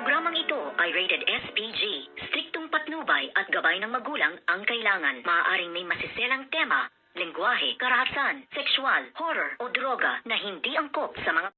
Programang ito ay rated SPG. Striktong patnubay at gabay ng magulang ang kailangan. Maaaring may masiselang tema, lengguwahe, karahasan, sexual, horror o droga na hindi angkop sa mga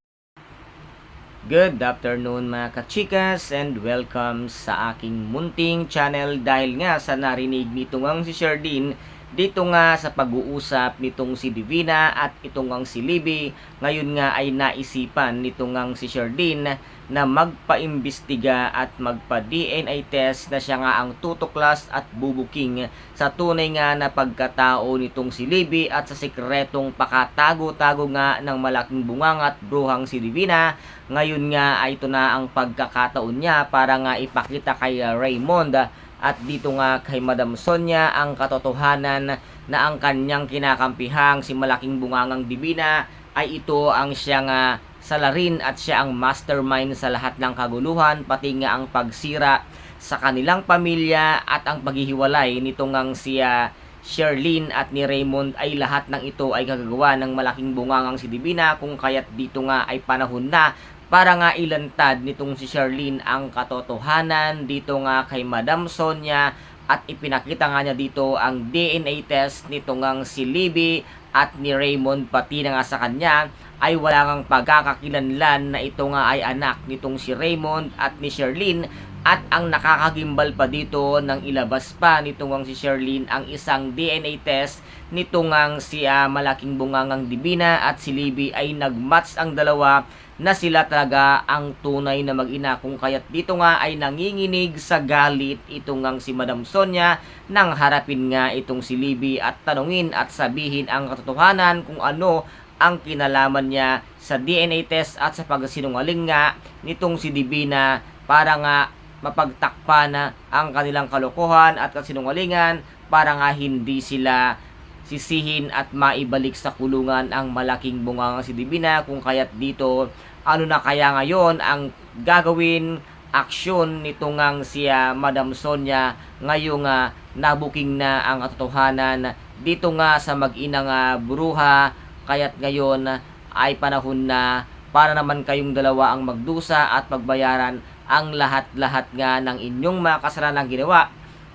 Good afternoon mga kachikas and welcome sa aking munting channel dahil nga sa narinig nitong ang si Sherdin dito nga sa pag-uusap nitong si Divina at itong ang si Libby ngayon nga ay naisipan nitong ang si Sherdin na magpaimbestiga at magpa-DNA test na siya nga ang tutuklas at bubuking sa tunay nga na pagkatao nitong si Libby at sa sikretong pakatago-tago nga ng malaking bungang at bruhang si Divina. Ngayon nga ay ito na ang pagkakataon niya para nga ipakita kay Raymond at dito nga kay Madam Sonia ang katotohanan na ang kanyang kinakampihang si malaking bungangang Divina ay ito ang siyang uh, salarin at siya ang mastermind sa lahat ng kaguluhan pati nga ang pagsira sa kanilang pamilya at ang paghihiwalay nitong ang siya Sherlyn at ni Raymond ay lahat ng ito ay kagagawa ng malaking bungangang si Divina kung kaya't dito nga ay panahon na para nga ilantad nitong si Sherlyn ang katotohanan dito nga kay Madam Sonia at ipinakita nga niya dito ang DNA test nito ngang si Libby at ni Raymond pati na nga sa kanya ay wala ngang pagkakakilanlan na ito nga ay anak nitong si Raymond at ni Sherlyn at ang nakakagimbal pa dito nang ilabas pa nito ngang si Sherlyn ang isang DNA test nito ngang si ah, malaking bungangang Divina at si Libby ay nagmatch ang dalawa na sila talaga ang tunay na mag-ina. Kung kaya't dito nga ay nanginginig sa galit itong ngang si Madam Sonia nang harapin nga itong si Libby at tanungin at sabihin ang katotohanan kung ano ang kinalaman niya sa DNA test at sa pagsinungaling nga nitong si Divina para nga mapagtakpa na ang kanilang kalokohan at kasinungalingan para nga hindi sila sisihin at maibalik sa kulungan ang malaking bunga si Divina kung kaya't dito ano na kaya ngayon ang gagawin aksyon nito ngang siya Madam Sonia ngayong nga nabuking na ang katotohanan. Dito nga sa mag-ina nga bruha kaya't ngayon ay panahon na para naman kayong dalawa ang magdusa at magbayaran ang lahat-lahat nga ng inyong mga kasalanang ginawa.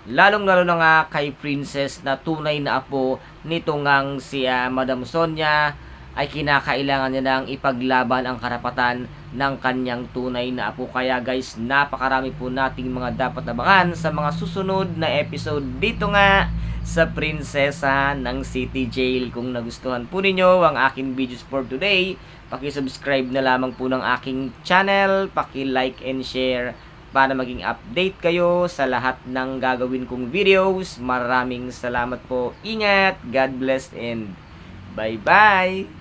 Lalong lalo na nga kay Princess na tunay na apo nito ngang si ah, Madam Sonia ay kinakailangan niya nang ipaglaban ang karapatan ng kanyang tunay na apo. Kaya guys, napakarami po nating mga dapat abangan sa mga susunod na episode dito nga sa Prinsesa ng City Jail. Kung nagustuhan po ninyo ang aking videos for today, paki-subscribe na lamang po ng aking channel, paki-like and share para maging update kayo sa lahat ng gagawin kong videos. Maraming salamat po. Ingat, God bless and bye-bye!